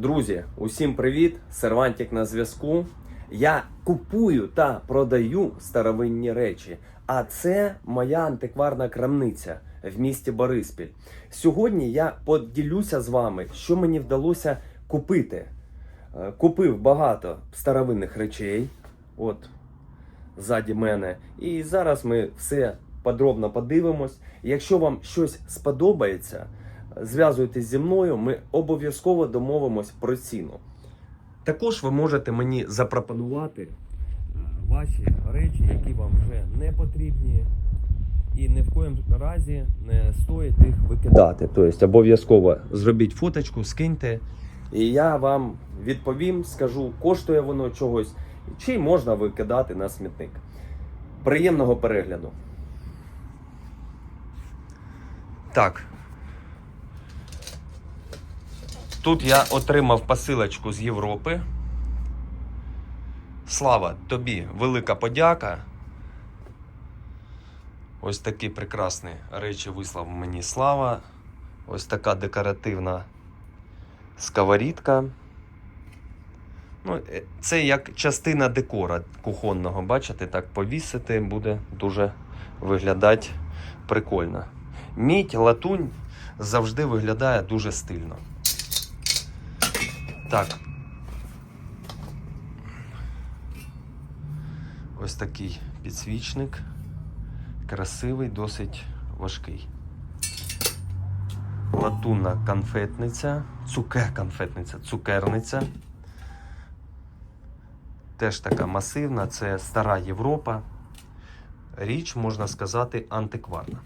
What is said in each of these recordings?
Друзі, усім привіт! Сервантик на зв'язку. Я купую та продаю старовинні речі. А це моя антикварна крамниця в місті Бориспіль. Сьогодні я поділюся з вами, що мені вдалося купити. Е, Купив багато старовинних речей. От ззаді мене. І зараз ми все подробно подивимось. Якщо вам щось сподобається, зв'язуйтесь зі мною, ми обов'язково домовимось про ціну. Також ви можете мені запропонувати е, ваші речі, які вам вже не потрібні, і ні в коєму разі не стоїть їх викидати. Тобто обов'язково зробіть фоточку, скиньте, і я вам відповім, скажу, коштує воно чогось, чи можна викидати на смітник. Приємного перегляду. Так. Тут я отримав посилочку з Європи. Слава тобі, велика подяка. Ось такі прекрасні речі вислав мені Слава. Ось така декоративна сковорідка. Ну, е, це як частина декора кухонного, бачите, так повісити буде дуже виглядати прикольно. Мідь, латунь завжди виглядає дуже стильно. Так. Ось такий підсвічник. Красивий, досить важкий. Латунна конфетниця, цукер конфетниця, цукерниця. Теж така масивна, це стара Європа. Річ, можна сказати, антикварна.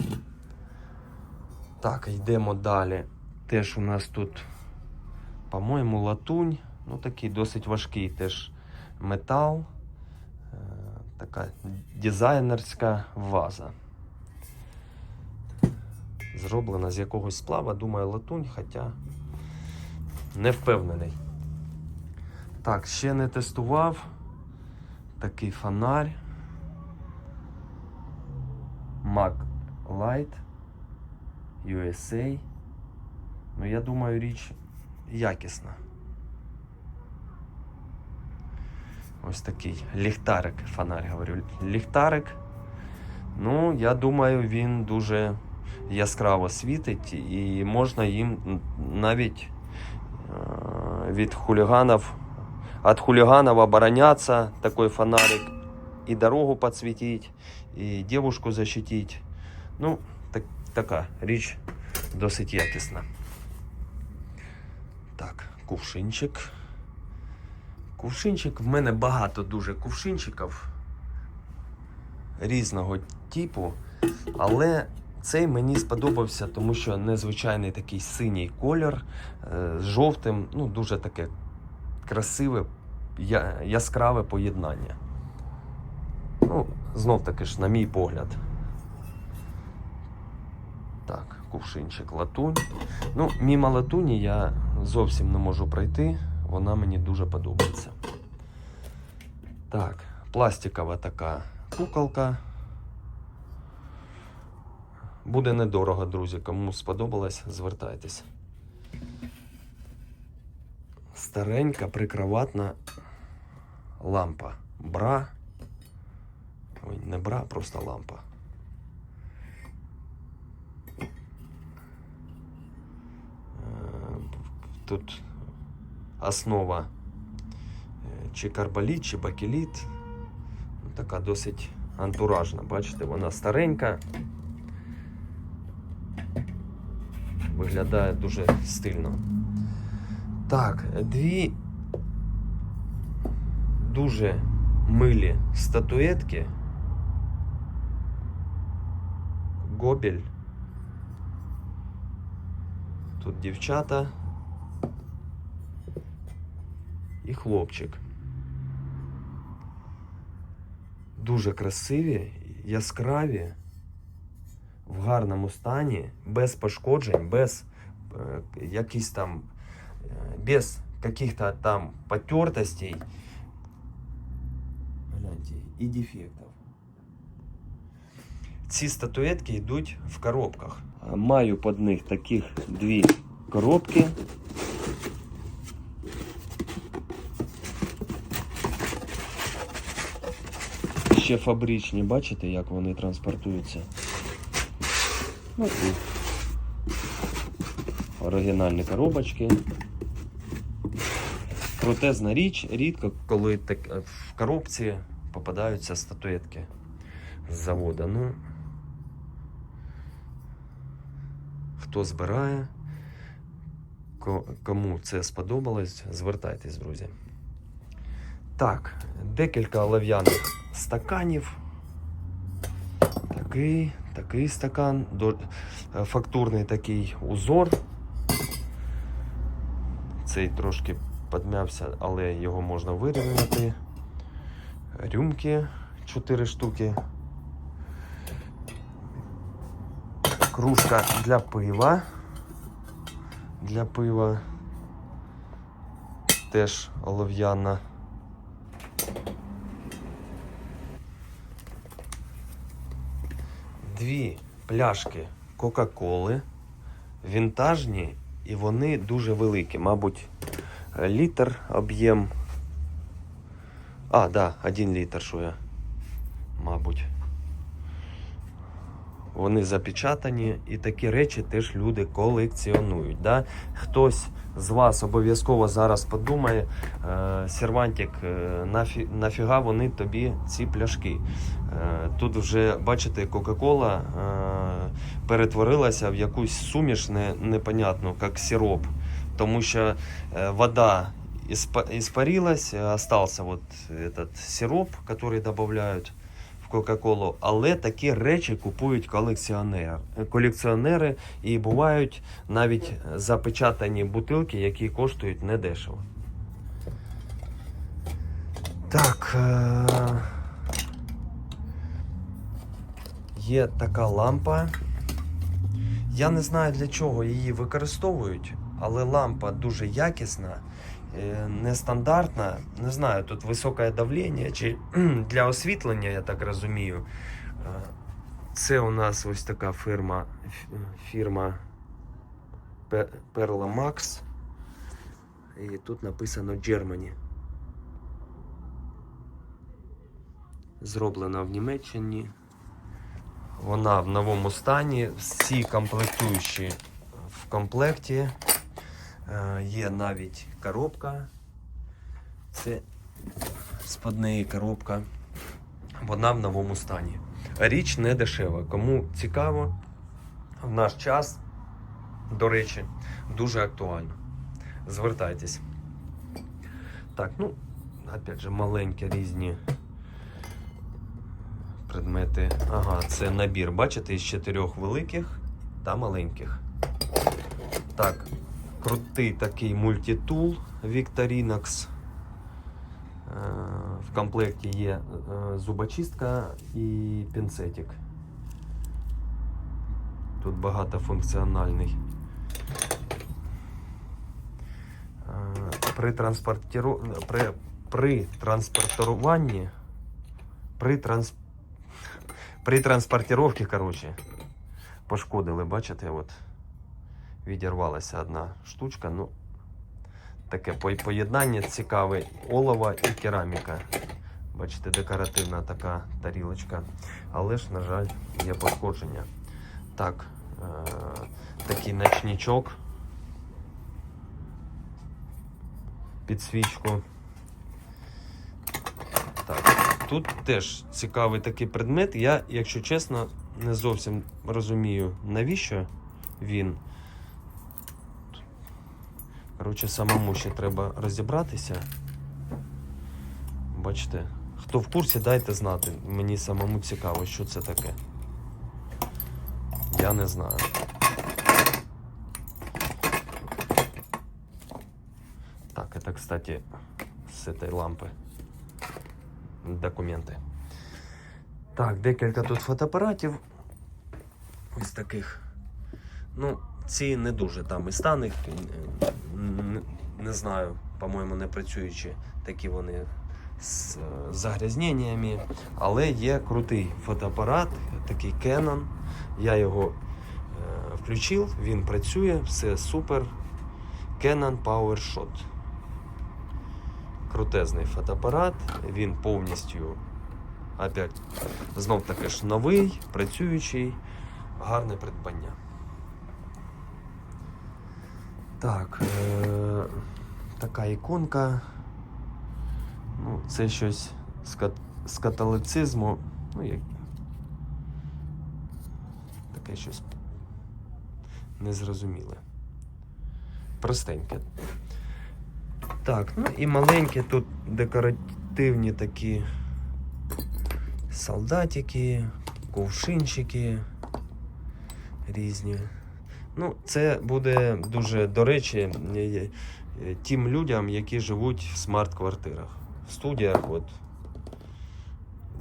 Так, йдемо далі. Теж у нас тут, по-моєму, латунь. Ну, такий досить важкий теж метал. Е, Така дизайнерська ваза. Зроблена з якогось сплава, думаю, латунь, хоча не впевнений. Так, ще не тестував. Такий фонарь. Mac Light USA. Ну, я думаю, річ якісна. Ось такий ліхтарик, фонарь, говорю. Ліхтарик. Ну, я думаю, він дуже яскраво світить і можна їм навіть е, від хуліганів, від хуліганів обороняться такой фонарик. І дорогу підсвітить, і дівушку защитить. Ну, так, така річ досить якісна. Так, кувшинчик. Кувшинчик, в мене багато дуже кувшинчиків різного типу, але цей мені сподобався, тому що незвичайний такий синій колір е, з жовтим, ну дуже таке красиве, яскраве поєднання. Ну, знов таки ж, на мій погляд. Так, кувшинчик латунь. Ну, мімо латуні я зовсім не можу пройти. Вона мені дуже подобається. Так, пластикова така куколка. Буде недорого, друзі. Кому сподобалось, звертайтесь. Старенька прикроватна лампа. Бра. Ой, не бра, просто лампа. Тут основа е, чи карболіт, чи бакеліт. Ну, Така досить антуражна. Бачите, вона старенька. Виглядає дуже стильно. Так, дві дуже милі статуетки. Гобель. Тут дівчата і хлопчик. Дуже красиві, яскраві, в гарному стані, без пошкоджень, без е, якісь там, е, без каких-то там потертостей. Гляньте, і дефектів. Ці статуетки йдуть в коробках. Маю під них таких дві коробки. Ще фабричні, бачите, як вони транспортуються. Ну оригінальні коробочки. Крутезна річ, рідко, коли так, в коробці попадаються статуетки з заводу. Ну, хто збирає, кому це сподобалось, звертайтесь, друзі. Так, декілька олов'яних стаканів. Такий, такий стакан, е, фактурний такий узор. Цей трошки підмявся, але його можна вирівняти. Рюмки 4 штуки. Кружка для пива. Для пива. Теж олов'яна. Дві пляшки Кока-Коли. Вінтажні і вони дуже великі. Мабуть, літр об'єм. А, да, один літр, що я. Мабуть Вони запечатані, і такі речі теж люди колекціонують. Да? Хтось з вас обов'язково зараз подумає, е, Сервантик, е, нафі, нафіга вони тобі ці пляшки. Е, тут вже, бачите, Кока-Кола е, перетворилася в якусь суміш не, непонятну, як сироп. Тому що е, вода испа- испарилась, э, остался вот этот сироп, который добавляют в Кока-Колу, але такі речі купують колекціонер, колекціонери і бувають навіть запечатані бутилки, які коштують недешево. Так. Е- є така лампа. Я не знаю для чого її використовують, але лампа дуже якісна, нестандартна. Не знаю, тут високе давлення чи для освітлення, я так розумію. Е, Це у нас ось така фірма, фірма Pe- Perla Max. І тут написано Germany. Зроблена в Німеччині. Вона в новому стані. Всі комплектуючі в комплекті. Е, Є навіть коробка. Це з-під неї коробка. Вона в новому стані. Річ не дешева. Кому цікаво, в наш час, до речі, дуже актуально. Звертайтесь. Так, ну, опять же, маленькі різні предмети. Ага, це набір, бачите, із чотирьох великих та маленьких. Так, крутий такий мультитул Victorinox. Е, В комплекті є е, зубочистка і пінцетик. Тут багатофункціональний. Е, При, транспортіру... при, при транспортуванні при транс... при транспортировці, коротше, пошкодили, бачите, от відірвалася одна штучка. Ну, таке поєднання цікаве олова і кераміка. Бачите, декоративна така тарілочка. Але ж, на жаль, є пошкодження. Так, е- такий ночничок. Під свічку. Так, тут теж цікавий такий предмет. Я, якщо чесно, не зовсім розумію, навіщо він. Коротше, самому ще треба розібратися. Бачите, хто в курсі, дайте знати. Мені самому цікаво, що це таке. Я не знаю. Так, это, кстати, с этой лампы документи. Так, декілька тут фотоапаратів. Ось таких. Ну, ці не дуже там і стан їх, не знаю, по-моєму, не працюючі. Такі вони з загрязненнями. Але є крутий фотоапарат, такий Canon. Я його е, включив, він працює, все супер. Canon PowerShot. Крутезний фотоапарат, він повністю опять, знов таки ж новий, працюючий, гарне придбання. Так, е- така іконка. Ну, це щось з, кат- з католицизму. Ну, як... Таке щось незрозуміле. Простеньке. Так, ну і маленькі тут декоративні такі солдатики, ковшинчики різні. Ну, це буде дуже до речі е, е, тим людям, які живуть в смарт-квартирах. В студіях, от.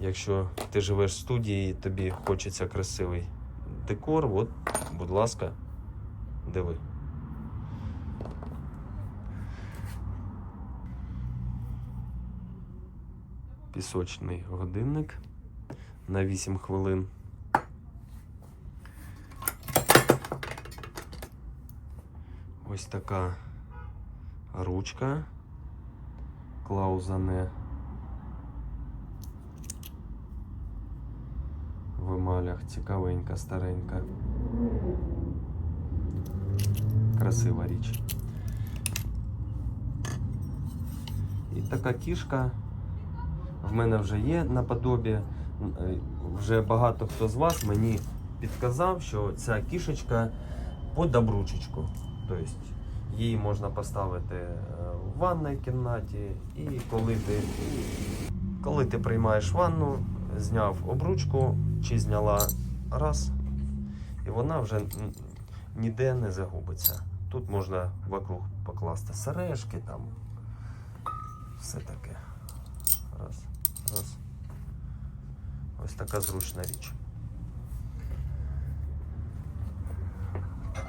Якщо ти живеш в студії і тобі хочеться красивий декор, от, будь ласка, диви. Пісочний годинник на 8 хвилин. Ось така ручка Клаузане в емалях. Цікавенька, старенька. Красива річ. І така кішка в мене вже є наподобі. Е, Вже багато хто з вас мені підказав, що ця кішечка по добручечку. Тобто її можна поставити е, в ванній кімнаті, і коли ти, коли ти приймаєш ванну, зняв обручку чи зняла раз, і вона вже ніде не загубиться. Тут можна вокруг покласти сережки, там все таке. Раз, раз. Ось така зручна річ.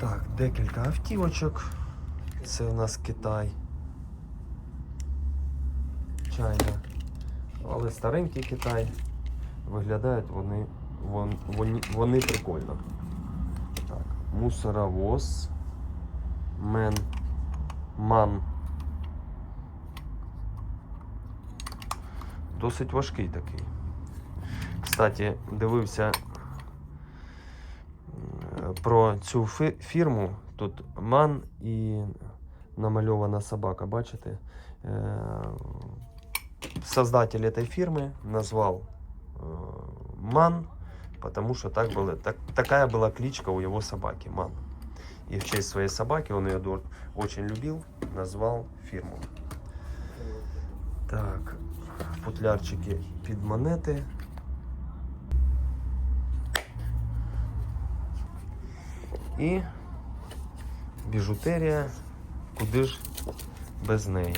Так, декілька автівочок. Це у нас Китай. Чайна. Але старенький Китай. Виглядають вони, вон, вони, вони прикольно. Так, мусоровоз. Мен. Ман. Досить важкий такий. Кстати, дивився про цю фі- фірму. Тут ман і намальована собака, бачите? Е, Создатель этой фирмы назвал э, Ман, потому что так было, так, такая была кличка у его собаки Ман. И в честь своей собаки, он ее до- очень любил, назвал фирму. Так, футлярчики під монети. І біжутерія, куди ж без неї.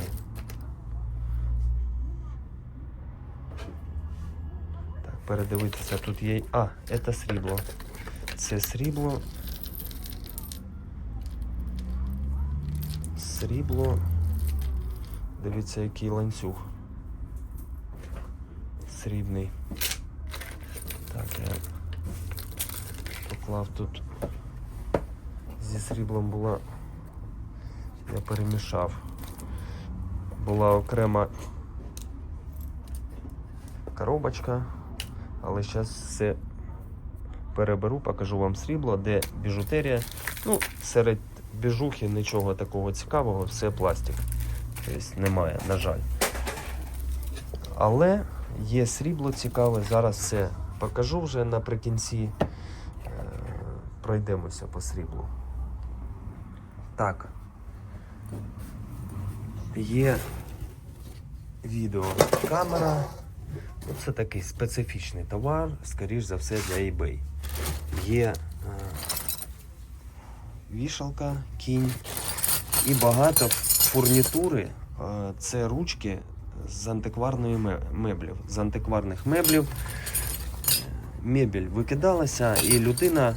Так, передивитися тут є. А, це срібло. Це срібло. Срібло. Дивіться, який ланцюг. Срібний. Так, я поклав тут. Зі сріблом була. Я перемішав. Була окрема коробочка, але зараз все переберу, покажу вам срібло, де біжутерія. Ну, серед біжухи нічого такого цікавого, все пластик. Тобто немає, на жаль. Але є срібло цікаве, зараз все покажу вже наприкінці. Е, Пройдемося по сріблу. Так. Є відеокамера. Це такий специфічний товар, скоріш за все, для eBay. Є е, вішалка, кінь і багато фурнітури. Е, це ручки з антикварної меблів. З антикварних меблів. Е, Мебель викидалася, і людина, е,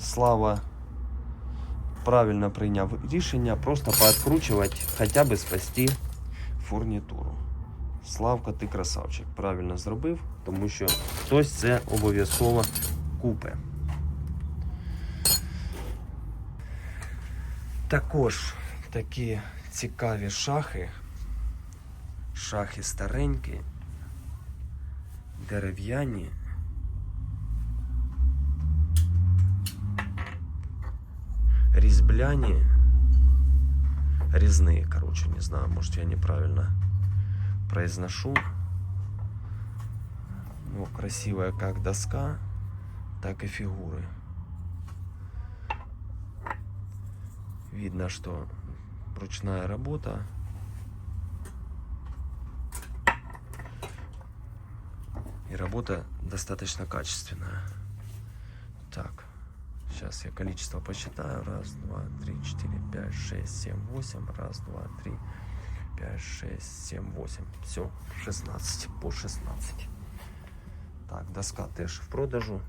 слава, правильно прийняв рішення просто пооткручувати, хоча б спасти фурнітуру. Славка, ти красавчик. Правильно зробив, тому що хтось це обов'язково купе. Також такі цікаві шахи. Шахи старенькі. дерев'яні. Різьбляні. Резные, короче, не знаю, может я неправильно произношу. Ну, красивая как доска, так и фигуры. Видно, что ручная работа. И работа достаточно качественная. Так, сейчас я количество посчитаю. Раз, два, три, четыре, пять, шесть, семь, восемь. Раз, два, три, пять, шесть, семь, восемь. Все, 16 по 16. Так, доска теж в продажу.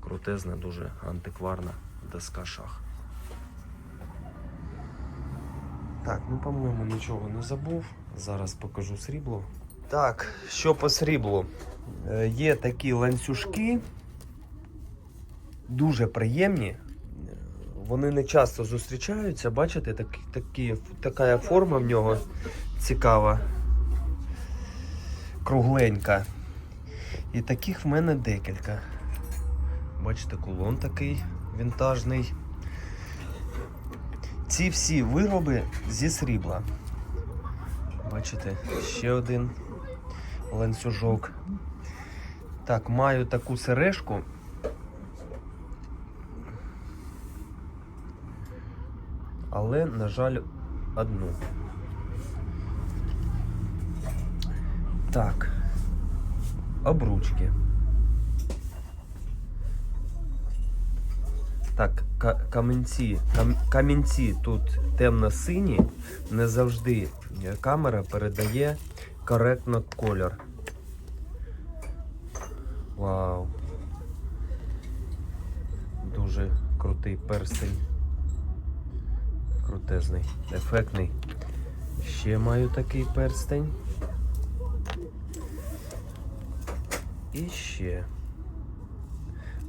Крутезна, дуже антикварна доска шах. Так, ну по-моєму нічого не забув. Зараз покажу срібло. Так, що по сріблу? Е, Є такі ланцюжки, дуже приємні. Вони не часто зустрічаються, бачите, так, такі, така форма в нього цікава, кругленька. І таких в мене декілька. Бачите, кулон такий вінтажний. Ці всі вироби зі срібла. Бачите, ще один ланцюжок. Так, маю таку сережку. Але, на жаль, одну. Так. Обручки. Так, камінці, кам- камінці тут темно-сині, не завжди камера передає коректно кольор. Вау. Дуже крутий перстень. Крутезний, ефектний. Ще маю такий перстень. І ще.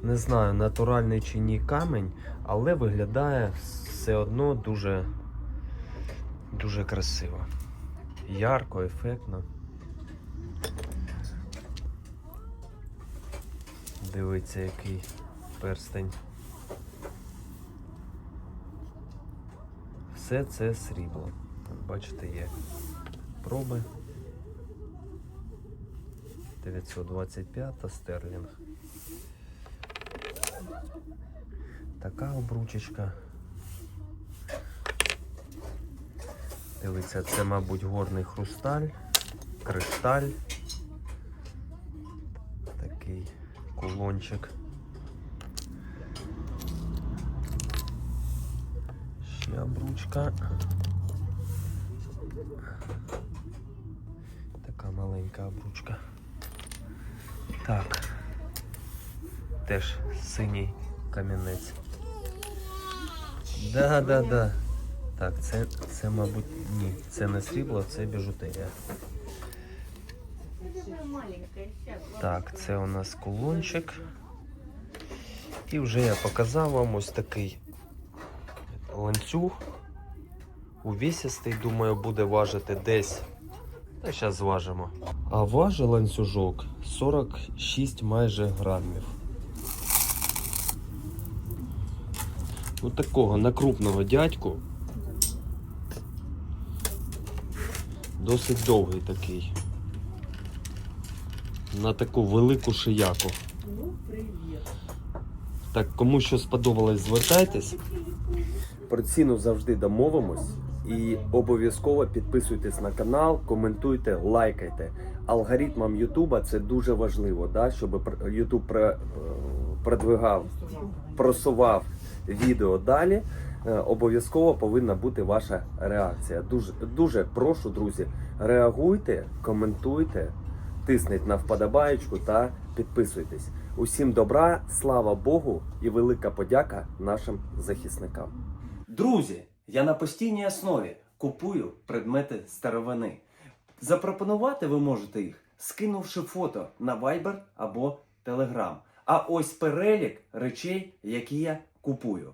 Не знаю, натуральний чи ні камінь, але виглядає все одно дуже, дуже красиво. Ярко, ефектно. Дивиться, який перстень. Все це срібло. Бачите, є проби. 925 стерлінг. Така обручечка. Дивіться, це, мабуть, горний хрусталь, кришталь. Такий кулончик. Ще обручка. Така маленька обручка. Так. Теж синій камінець. Да, да, да. Так, це, це, мабуть, ні, це не срібло, це біжутерія. Так, це у нас кулончик. І вже я показав вам ось такий ланцюг. Увісістий, думаю, буде важити десь. Та зараз зважимо. А важить ланцюжок 46 майже грамів. Ну такого на крупного дядьку. Досить довгий такий. На таку велику шияку. Так, кому що сподобалось, звертайтесь. Про ціну завжди домовимось. І обов'язково підписуйтесь на канал, коментуйте, лайкайте. Алгоритмам Ютуба це дуже важливо, да, щоб Ютуб продвигав, просував відео далі. Е, Обов'язково повинна бути ваша реакція. Дуже, дуже прошу, друзі, реагуйте, коментуйте, тисніть на вподобаєчку та підписуйтесь. Усім добра, слава Богу і велика подяка нашим захисникам. Друзі, я на постійній основі купую предмети старовини. Запропонувати ви можете їх, скинувши фото на Viber або Telegram. А ось перелік речей, які я купую.